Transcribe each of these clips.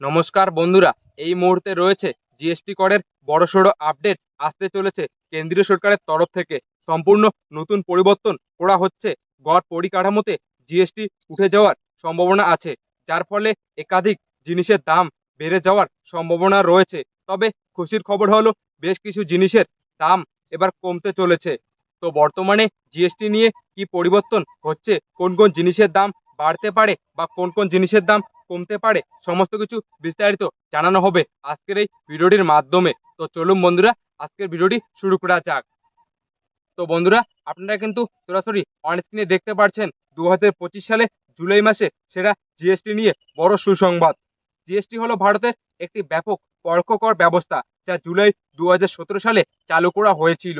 নমস্কার বন্ধুরা, এই মুহূর্তে রয়েছে জিএসটি করের বড়সড় আপডেট আসতে চলেছে কেন্দ্রীয় সরকারের তরফ থেকে। সম্পূর্ণ নতুন পরিবর্তন করা হচ্ছে, গড় পরিকাঠামোতে জিএসটি উঠে যাওয়ার সম্ভাবনা আছে। যার ফলে একাধিক জিনিসের দাম বেড়ে যাওয়ার সম্ভাবনা রয়েছে। তবে খুশির খবর হলো, বেশ কিছু জিনিসের দাম এবার কমতে চলেছে। তো বর্তমানে জিএসটি নিয়ে কি পরিবর্তন হচ্ছে? কোন কোন জিনিসের দাম বাড়তে পারে বা কোন কোন জিনিসের দাম কমতে পারে, সমস্ত কিছু বিস্তারিত জানানো হবে আজকের এই ভিডিওটির মাধ্যমে। তো চলুন বন্ধুরা, আজকের ভিডিওটি শুরু করা যাক। তো বন্ধুরা, আপনারা কিন্তু সরাসরি অন স্ক্রিনে দেখতে পাচ্ছেন দু হাজার পঁচিশ সালে জুলাই মাসে সেরা জিএসটি নিয়ে বড় সুসংবাদ। জিএসটি হলো ভারতের একটি ব্যাপক পরোক্ষ কর ব্যবস্থা যা জুলাই দু হাজার সতেরো সালে চালু করা হয়েছিল,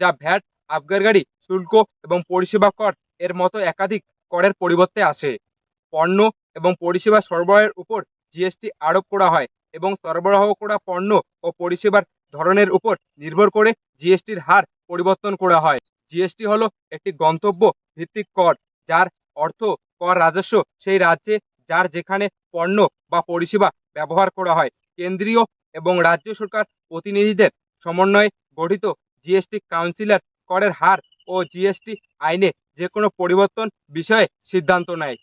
যা ভ্যাট, আবগার গাড়ি, শুল্ক এবং পরিষেবা কর এর মতো একাধিক করের পরিবর্তে আসে। পণ্য এবং পরিষেবা সরবরাহের উপর জিএসটি আরোপ করা হয় এবং সরবরাহ করা পণ্য ও পরিষেবার ধরনের উপর নির্ভর করে জিএসটির হার পরিবর্তন করা হয়। জিএসটি হলো একটি গন্তব্য ভিত্তিক কর, যার অর্থ কর রাজস্ব সেই রাজ্যে যার যেখানে পণ্য বা পরিষেবা ব্যবহার করা হয়। কেন্দ্রীয় এবং রাজ্য সরকার প্রতিনিধিদের সমন্বয়ে গঠিত জিএসটি কাউন্সিলর করের হার ও জিএসটি আইনে যে কোনো পরিবর্তন বিষয়ে সিদ্ধান্ত নেয়।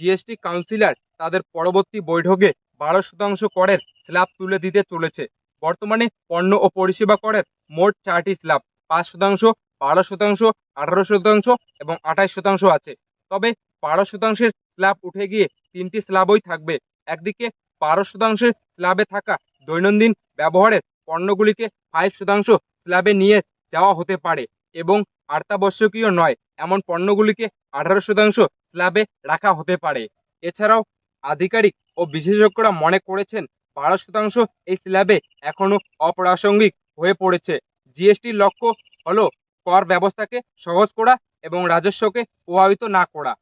জিএসটি কাউন্সিলর তাদের পরবর্তী বৈঠকে বারো শতাংশ করের স্ল্যাব তুলে দিতে চলেছে। বর্তমানে পণ্য ও পরিষেবা করের মোট চারটি স্ল্যাব, পাঁচ শতাংশ, বারো শতাংশ, আঠারো শতাংশ এবং আঠাশ শতাংশ আছে। তবে বারো শতাংশের স্ল্যাব উঠে গিয়ে তিনটি স্ল্যাবই থাকবে। একদিকে বারো শতাংশের স্ল্যাবে থাকা দৈনন্দিন ব্যবহারের পণ্যগুলিকে ফাইভ শতাংশ স্ল্যাবে নিয়ে যাওয়া হতে পারে এবং অত্যাবশ্যকীয় নয়, এমন পণ্যগুলিকে আঠারো শতাংশ স্ল্যাবে রাখা হতে পারে। এছাড়াও আধিকারিক ও বিশেষজ্ঞরা মনে করেছেন, বারো শতাংশ এই স্ল্যাবে এখনও অপ্রাসঙ্গিক হয়ে পড়েছে। জিএসটির লক্ষ্য হলো কর ব্যবস্থাকে সহজ করা এবং রাজস্বকে প্রভাবিত না করা।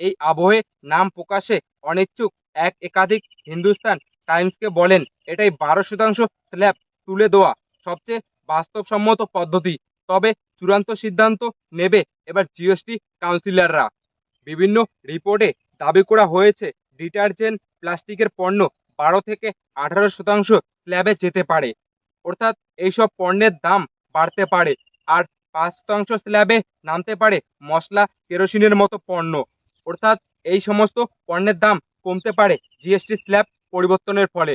এই আবহে নাম প্রকাশে অনিচ্ছুক এক একাধিক হিন্দুস্তান টাইমসকে বলেন, এটাই বারো শতাংশ স্ল্যাব তুলে দেওয়া সবচেয়ে বাস্তবসম্মত পদ্ধতি। তবে চূড়ান্ত সিদ্ধান্ত নেবে এবার জিএসটি কাউন্সিলররা। বিভিন্ন রিপোর্টে দাবি করা হয়েছে, ডিটারজেন্ট প্লাস্টিকের পণ্য বারো থেকে আঠারো শতাংশ স্ল্যাবে যেতে পারে। অর্থাৎ এইসব পণ্যের দাম বাড়তে পারে আর পাঁচ শতাংশ স্ল্যাবে নামতে পারে মশলা, কেরোসিনের মতো পণ্য। অর্থাৎ এই সমস্ত পণ্যের দাম কমতে পারে জিএসটি স্ল্যাব পরিবর্তনের ফলে।